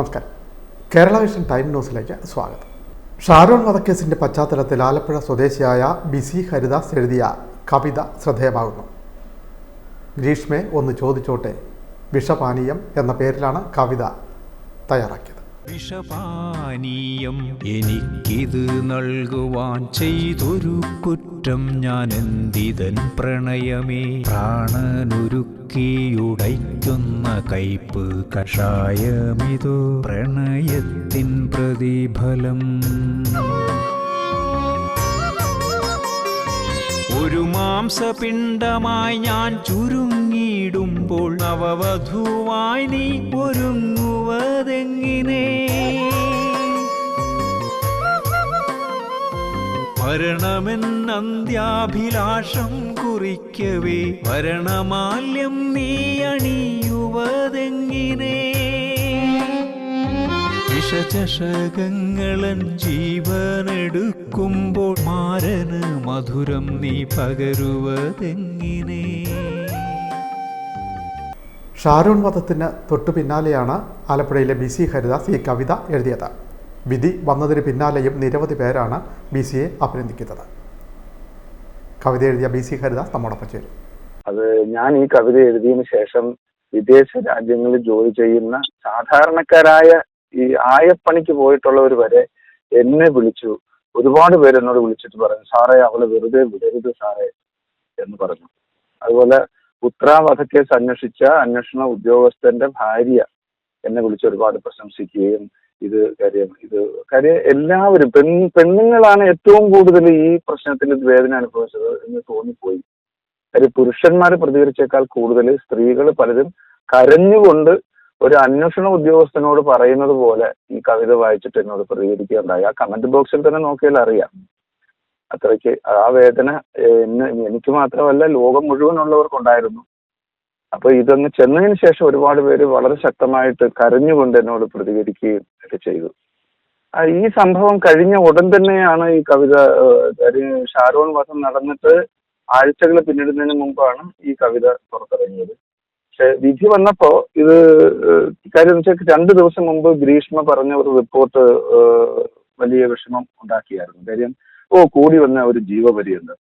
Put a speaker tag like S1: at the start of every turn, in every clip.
S1: നമസ്കാരം. Kerala vision time ന്യൂസിലേക്ക് സ്വാഗതം. ഷാരോൺ വധക്കേസിന്റെ പശ്ചാത്തലത്തിൽ ആലപ്പുഴ സ്വദേശിയായ ബിസി ഹരിദാസ് എഴുതിയ കവിത ശ്രദ്ധേയമാകുന്നു. ഗ്രീഷ്മെ ഒന്ന് ചോദിച്ചോട്ടെ വിഷപാനീയം എന്ന പേരിലാണ് കവിത തയ്യാറാക്കിയത്.
S2: വിഷപാനീയം എനിക്കിത് നൽകുവാൻ ചെയ്തൊരു കുറ്റം ഞാൻ എന്തിതൻ പ്രണയമേ? പ്രാണനുരുക്കിയുടയ്ക്കുന്ന കയ്പ് കഷായമിതോ? പ്രണയത്തിൻ പ്രതിഫലം ഒരു മാംസപിണ്ഡമായി ഞാൻ ചുരുങ്ങിയിടുമ്പോൾ നവവധുവായി നീ ഒരുങ്ങുവതെങ്ങിനെ? വരണമെന്നന്ത്യാഭിലാഷം കുറിക്കവേ വരണമാല്യം നീ അണിയുവതെങ്ങിനെ? വിഷചഷകങ്ങളൻ ജീവനെടുക്കുമ്പോൾ മാരന് മധുരം നീ പകരുവതെങ്ങിനെ?
S1: ഷാരൂൺ വധത്തിന് തൊട്ടു പിന്നാലെയാണ് ആലപ്പുഴയിലെ ബി സി ഹരിദാസ് ഈ കവിത എഴുതിയത്. വിധി വന്നതിന് പിന്നാലെയും നിരവധി പേരാണ് ബി സിയെ അഭിനന്ദിക്കുന്നത്. കവിത എഴുതിയ ബി സി ഹരിദാസ് നമ്മോടൊപ്പം ചേരും.
S3: അത് ഞാൻ ഈ കവിത എഴുതിയതിനു ശേഷം വിദേശ രാജ്യങ്ങളിൽ ജോലി ചെയ്യുന്ന സാധാരണക്കാരായ ഈ ആയപ്പണിക്ക് പോയിട്ടുള്ളവർ വരെ എന്നെ വിളിച്ചു. ഒരുപാട് പേര് എന്നോട് വിളിച്ചിട്ട് പറഞ്ഞു സാറേ അവൾ വെറുതെ വിടരുത് സാറേ എന്ന് പറഞ്ഞു. അതുപോലെ വധക്കേസ് അന്വേഷിച്ച അന്വേഷണ ഉദ്യോഗസ്ഥന്റെ ഭാര്യ എന്നെ വിളിച്ച് ഒരുപാട് പ്രശംസിക്കുകയും ഇത് കാര്യം ഇത് കാര്യം എല്ലാവരും പെൺ പെണ്ണുങ്ങളാണ് ഏറ്റവും കൂടുതൽ ഈ പ്രശ്നത്തിൽ വേദന അനുഭവിച്ചത് എന്ന് തോന്നിപ്പോയി. കാര്യം പുരുഷന്മാർ പ്രതികരിച്ചേക്കാൾ കൂടുതൽ സ്ത്രീകൾ പലരും കരഞ്ഞുകൊണ്ട് ഒരു അന്വേഷണ ഉദ്യോഗസ്ഥനോട് പറയുന്നത് പോലെ ഈ കവിത വായിച്ചിട്ട് എന്നോട് പ്രതികരിക്കുകയുണ്ടായി. ആ കമന്റ് ബോക്സിൽ തന്നെ നോക്കിയാൽ അറിയാം. അത്രയ്ക്ക് ആ വേദന എനിക്ക് മാത്രമല്ല ലോകം മുഴുവനുള്ളവർക്കുണ്ടായിരുന്നു. അപ്പൊ ഇതങ്ങ് ചെന്നതിന് ശേഷം ഒരുപാട് പേര് വളരെ ശക്തമായിട്ട് കരഞ്ഞുകൊണ്ട് എന്നോട് പ്രതികരിക്കുകയും ഒക്കെ ചെയ്തു. ഈ സംഭവം കഴിഞ്ഞ ഉടൻ തന്നെയാണ് ഈ കവിത ഷാരോൺ വധം നടന്നിട്ട് ആഴ്ചകൾ പിന്നിടുന്നതിന് മുമ്പാണ് ഈ കവിത പുറത്തിറങ്ങിയത്. പക്ഷെ വിധി വന്നപ്പോ ഇത് കാര്യം വെച്ചാൽ രണ്ട് ദിവസം മുമ്പ് ഗ്രീഷ്മ പറഞ്ഞ ഒരു റിപ്പോർട്ട് വലിയ വിഷമം ഉണ്ടാക്കിയായിരുന്നു. കാര്യം ഓ കൂടി വന്ന ഒരു ജീവപര്യന്തം.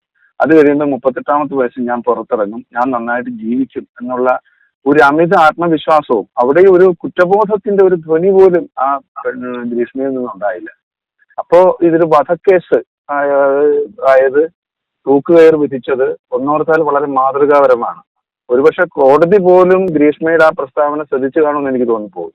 S3: അത് കഴിയുമ്പോൾ മുപ്പത്തെട്ടാമത്തെ വയസ്സിൽ ഞാൻ പുറത്തിറങ്ങും. ഞാൻ നന്നായിട്ട് ജീവിക്കും എന്നുള്ള ഒരു അമിത ആത്മവിശ്വാസവും അവിടെ ഒരു കുറ്റബോധത്തിന്റെ ഒരു ധ്വനി പോലും ആ ഗ്രീഷ്മയിൽ നിന്നുണ്ടായില്ല. അപ്പോ ഇതൊരു വധക്കേസ് ആയ- ആയത് തൂക്കുകയർ വിധിച്ചത് ഒന്നോർത്താൽ വളരെ മാതൃകാപരമാണ്. ഒരുപക്ഷെ കോടതി പോലും ഗ്രീഷ്മയുടെ ആ പ്രസ്താവന ശ്രദ്ധിച്ചു കാണുമെന്ന് എനിക്ക് തോന്നിപ്പോകും.